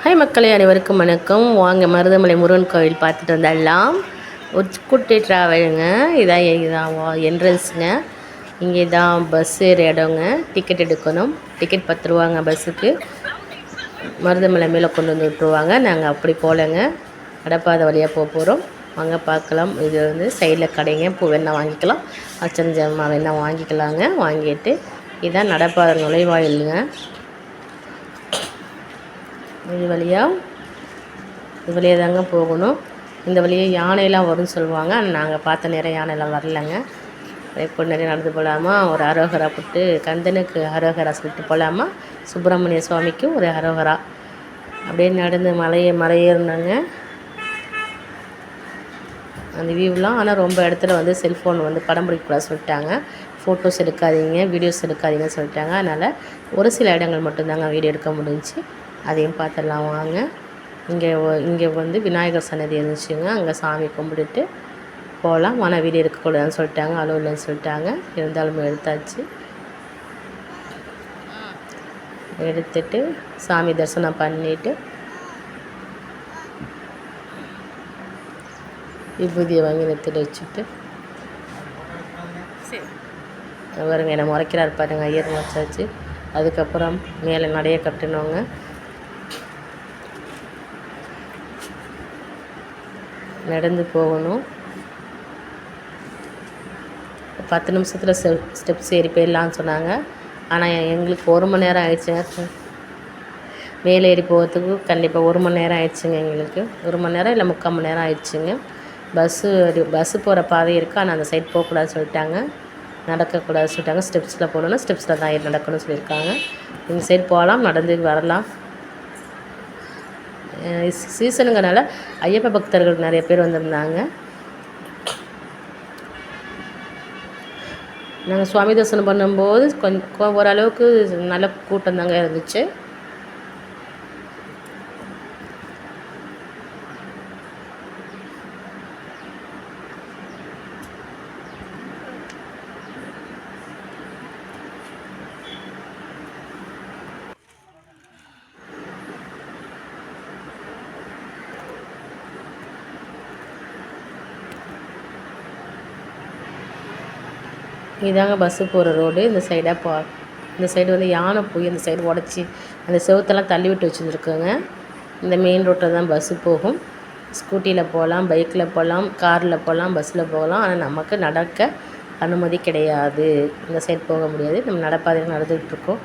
Hi மக்களே அனைவருக்கும் வணக்கம். வாங்க மருதமலை முருகன் கோவில் பார்த்துட்டு வந்துடலாம். ஒரு குட்டி ட்ராவலுங்க இதான் இதான் என்ட்ரன்ஸுங்க இங்கே தான் பஸ் ஏற இடங்க. டிக்கெட் எடுக்கணும். டிக்கெட் பத்து ரூபாங்க பஸ்ஸுக்கு மருதமலை மேலே கொண்டு வந்து விட்ருவாங்க நாங்கள் அப்படி போகலங்க கடப்பாதை வழியாக போக போகிறோம் வாங்க பார்க்கலாம். இது வந்து சைடில் கடைங்க. பூ வேணால் வாங்கிக்கலாம். அச்சன் ஜாமான் வேணால் வாங்கிக்கலாங்க. வாங்கிட்டு இதுதான் நடப்பாதை நுழைவாயிலுங்க. இது வழியாக இது வழியாக தாங்க போகணும். இந்த வழியாக யானையெல்லாம் வரும்னு சொல்லுவாங்க. ஆனால் நாங்கள் பார்த்த நேரம் யானையெல்லாம் வரலங்க. இப்போ நிறைய நடந்து போகலாமா ஒரு அரோகரா போட்டு கந்தனுக்கு அரோகரா சொல்லிட்டு போகலாமா சுப்பிரமணிய சுவாமிக்கும் ஒரு அரோகரா. அப்படியே நடந்து மலையை மலையேறினாங்க. அந்த வியூலாம் ஆனால் ரொம்ப இடத்துல வந்து செல்ஃபோன் வந்து படம் பிடிக்கக்கூடாது சொல்லிட்டாங்க. ஃபோட்டோஸ் எடுக்காதீங்க வீடியோஸ் எடுக்காதீங்கன்னு சொல்லிட்டாங்க. அதனால் ஒரு சில இடங்கள் மட்டும்தாங்க வீடியோ எடுக்க முடிஞ்சுச்சு. அதையும் பார்த்துடலாம் வாங்க. இங்கே இங்கே வந்து விநாயகர் சன்னதி இருந்துச்சுங்க. அங்கே சாமி கும்பிட்டுட்டு போகலாம். ஆனால் வீடியோ எடுக்கக்கூடாதுன்னு சொல்லிட்டாங்க. அளவு இல்லைன்னு சொல்லிட்டாங்க. இருந்தாலும் எடுத்தாச்சு. எடுத்துட்டு சாமி தரிசனம் பண்ணிவிட்டு விபூதியை வாங்கி நெத்திட்டு வச்சுட்டு. அவருங்க என்னை முறைக்கிறார் பாருங்க ஐயர் முறைச்சாச்சு. அதுக்கப்புறம் மேலே நடைய கட்டணுங்க. நடந்து போகணும். பத்து நிமிஷத்தில் ஸ்டெப் ஸ்டெப்ஸ் ஏறி போயிடலான்னு சொன்னாங்க. ஆனால் எங்களுக்கு ஒரு மணி நேரம் ஆயிடுச்சுங்க. மேலே ஏறி போகிறதுக்கு கண்டிப்பாக ஒரு மணி நேரம் ஆயிடுச்சுங்க எங்களுக்கு. ஒரு மணி நேரம் இல்லை முக்கால் மணி நேரம் ஆயிடுச்சுங்க. பஸ்ஸு பஸ்ஸு போகிற பாதை இருக்குது ஆனால் அந்த சைட் போகக்கூடாதுன்னு சொல்லிட்டாங்க. நடக்கக்கூடாதுன்னு சொல்லிட்டாங்க. ஸ்டெப்ஸில் போகணுன்னா ஸ்டெப்ஸில் தான் ஏறி நடக்கணும்னு சொல்லியிருக்காங்க. இந்த சைடு போகலாம் நடந்து வரலாம். சீசனுங்கனால ஐயப்ப பக்தர்கள் நிறைய பேர் வந்திருந்தாங்க. நாங்கள் சுவாமி தரிசனம் பண்ணும்போது கொஞ்சம் ஓரளவுக்கு நல்ல கூட்டம் தாங்க இருந்துச்சு. இதாங்க பஸ்ஸு போகிற ரோடு இந்த சைடாக போ இந்த சைடு வந்து யானை போய் இந்த சைடு உடச்சி அந்த செவத்தெல்லாம் தள்ளி விட்டு வச்சுருந்துருக்குங்க. இந்த மெயின் ரோட்டில் தான் பஸ்ஸு போகும். ஸ்கூட்டியில் போகலாம் பைக்கில் போகலாம் காரில் போகலாம் பஸ்ஸில் போகலாம். ஆனால் நமக்கு நடக்க அனுமதி கிடையாது. இந்த சைடு போக முடியாது. நம்ம நடப்பாதையில் நடந்துகிட்ருக்கோம்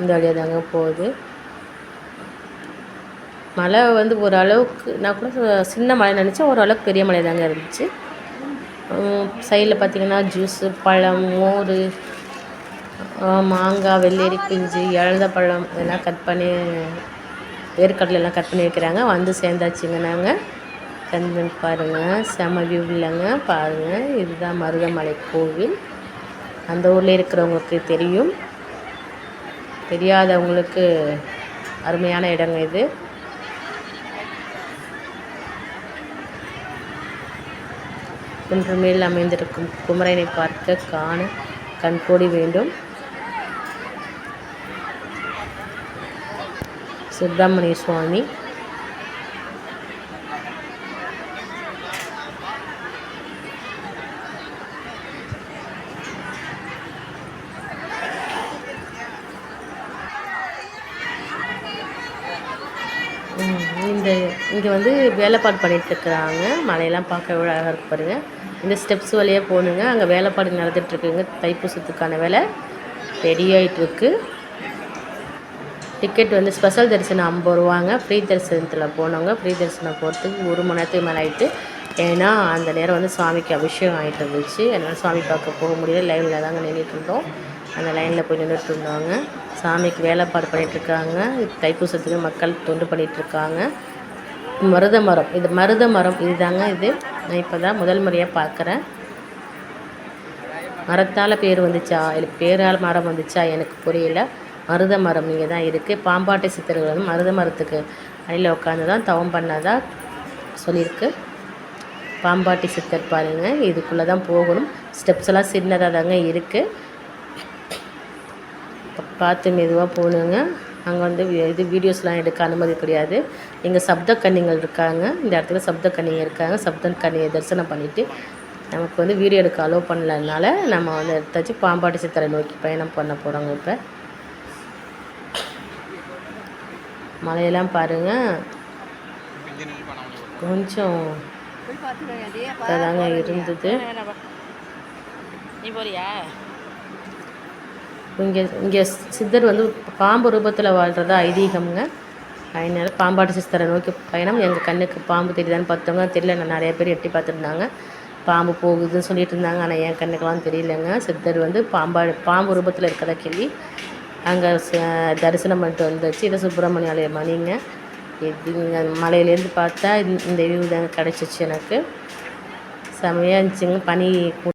இந்த வழியாக தாங்க போகுது. மழை வந்து ஓரளவுக்கு நான் கூட சின்ன மழை நினச்சேன். ஓரளவுக்கு பெரிய மழை தாங்க இருந்துச்சு. சைடில் பார்த்திங்கன்னா ஜூஸு பழம் மோர் மாங்காய் வெள்ளரி பிஞ்சு இழந்த பழம் இதெல்லாம் கட் பண்ணி வேர்க்கடலாம் கட் பண்ணி வைக்கிறாங்க. வந்து சேர்ந்தாச்சுங்க நாங்கள் பாருங்கள் செம வியூ இல்லைங்க. பாருங்கள் இதுதான் மருதமலை கோவில். அந்த ஊரில் இருக்கிறவங்களுக்கு தெரியும். தெரியாதவங்களுக்கு அருமையான இடங்க இது. குன்று மேல் அமைந்திருக்கும். குமரனை பார்க்க காண கண்கோடி வேண்டும். சுப்பிரமணிய சுவாமி. இந்த இங்கே வந்து வேலைப்பாடு பண்ணிகிட்ருக்குறாங்க மலையெல்லாம் பார்க்க அழகாக இருக்கு பாருங்கள் இந்த ஸ்டெப்ஸ் வழியாக போகணுங்க அங்கே வேலைப்பாடு நடந்துகிட்ருக்குங்க தைப்பூசத்துக்கான வேலை ரெடி ஆகிட்டுருக்கு டிக்கெட் வந்து ஸ்பெஷல் தரிசனம் ஐம்பது ரூபாங்க. ஃப்ரீ தரிசனத்தில் போனவங்க ஃப்ரீ தரிசனம் போகிறதுக்கு ஒரு மணி நேரத்துக்கு மேலே ஆகிட்டு ஏன்னா அந்த நேரம் வந்து சுவாமிக்கு அபிஷேகம் ஆகிட்டு இருந்துச்சு. அதனால் சுவாமி பார்க்க போக முடியல. லைனில் தாங்க நின்றுட்டு இருந்தோம். அந்த லைனில் போய் நின்றுட்டு இருந்தாங்க. சாமிக்கு வேலைப்பாடு பண்ணிகிட்ருக்காங்க தைப்பூசத்துக்கு மக்கள் தொண்டு பண்ணிகிட்ருக்காங்க மருத மரம். இது மருத மரம். இதுதாங்க இது. நான் இப்போ தான் முதல் முறையாக பார்க்குறேன். மரத்தால் பேர் வந்துச்சா? இல்லை பேரால் மரம் வந்துச்சா? எனக்கு புரியல. மருத மரம் இங்கே தான் இருக்குது பாம்பாட்டை சித்தர்கள் வந்து மருத மரத்துக்கு அடியில் உட்காந்து தான் தவம் பண்ணதா சொல்லியிருக்கு பாம்பாட்டி சித்தர் பாருங்கள் இதுக்குள்ளே தான் போகணும். ஸ்டெப்ஸ் எல்லாம் சின்னதாக தாங்க இருக்குது பார்த்து மெதுவாக போகணுங்க அங்கே வந்து இது வீடியோஸ்லாம் எடுக்க அனுமதி கிடையாது. இங்கே சப்த கன்னிகள் இருக்காங்க. இந்த இடத்துல சப்த கன்னிங்க இருக்காங்க. சப்த கன்னியை தரிசனம் பண்ணிவிட்டு நமக்கு வந்து வீடியோ எடுக்க அலோவ் பண்ணலனால நம்ம வந்து எடுத்தாச்சு. பாம்பாட்டி சித்தரை நோக்கி பயணம் பண்ண போகிறோங்க இப்போ. மலையெல்லாம் பாருங்கள் கொஞ்சம் இதாங்க இருந்தது. நீ போறியா? இங்கே இங்கே சித்தர் வந்து பாம்பு ரூபத்தில் வாழ்கிறதா ஐதீகம்ங்க. அதனால பாம்பாட்டு சித்தரை நோக்கி பயணம். எங்கள் கண்ணுக்கு பாம்பு தெரியுதான்னு பார்த்தவங்க தெரியல. நான் நிறைய பேர் எட்டி பார்த்துருந்தாங்க. பாம்பு போகுதுன்னு சொல்லிட்டு இருந்தாங்க. ஆனால் என் கண்ணுக்கெல்லாம் தெரியலங்க. சித்தர் வந்து பாம்பா பாம்பு ரூபத்தில் இருக்கிறத கேள்வி. அங்கே தரிசனம் பண்ணிட்டு வந்துச்சு. இது சுப்பிரமணிய ஆலய மணிங்க. இது மலையிலேருந்து பார்த்தா இந்த- இந்த வியூ தான் கிடச்சிச்சு எனக்கு. செமையாக இருந்துச்சுங்க. பனி